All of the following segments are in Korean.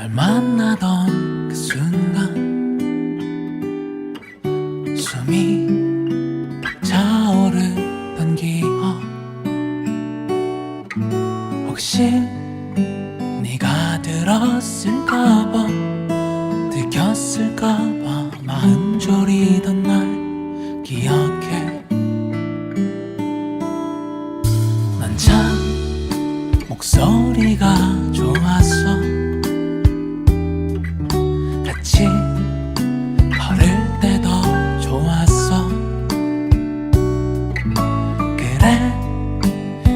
날 만나던 그 순간 숨이 차오르던 기억. 혹시 네가 들었을까봐 들켰을까봐 마음 졸이던 날 기억해. 난 참 목소리가 좋았어 같이 걸을 때도 좋았어. 그래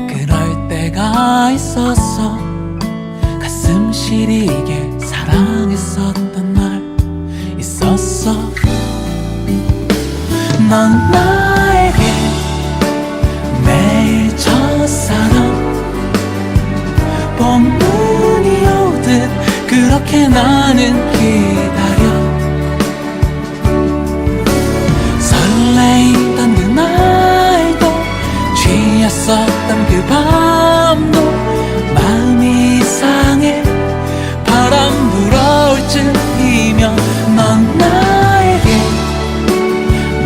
그럴 때가 있었어. 가슴 시리게 사랑했었던 날 있었어. 넌 나에게 매일 첫사랑. 봄눈이 오듯 그렇게 나는 기 취했었던 그 밤도 마음이 이상해. 바람 불어올 쯤이면 넌 나에게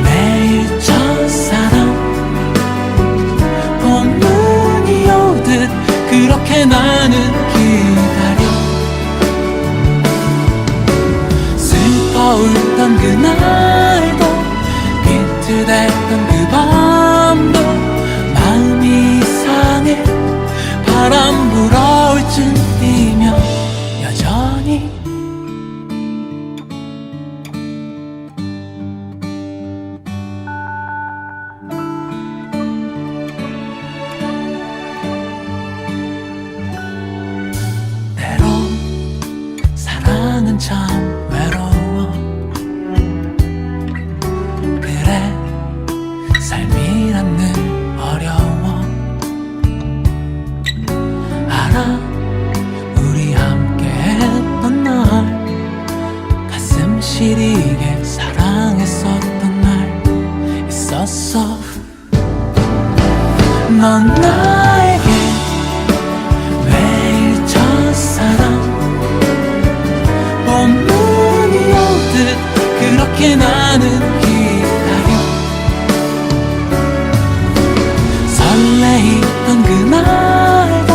매일 첫사랑. 봄눈이 오듯 그렇게 나는 진실이게 사랑했었던 날 있었어. 넌 나에게 매일 첫사랑. 봄눈이 오듯 그렇게 나는 기다려. 설레있던 그날도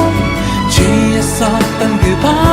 취했었던 그 밤.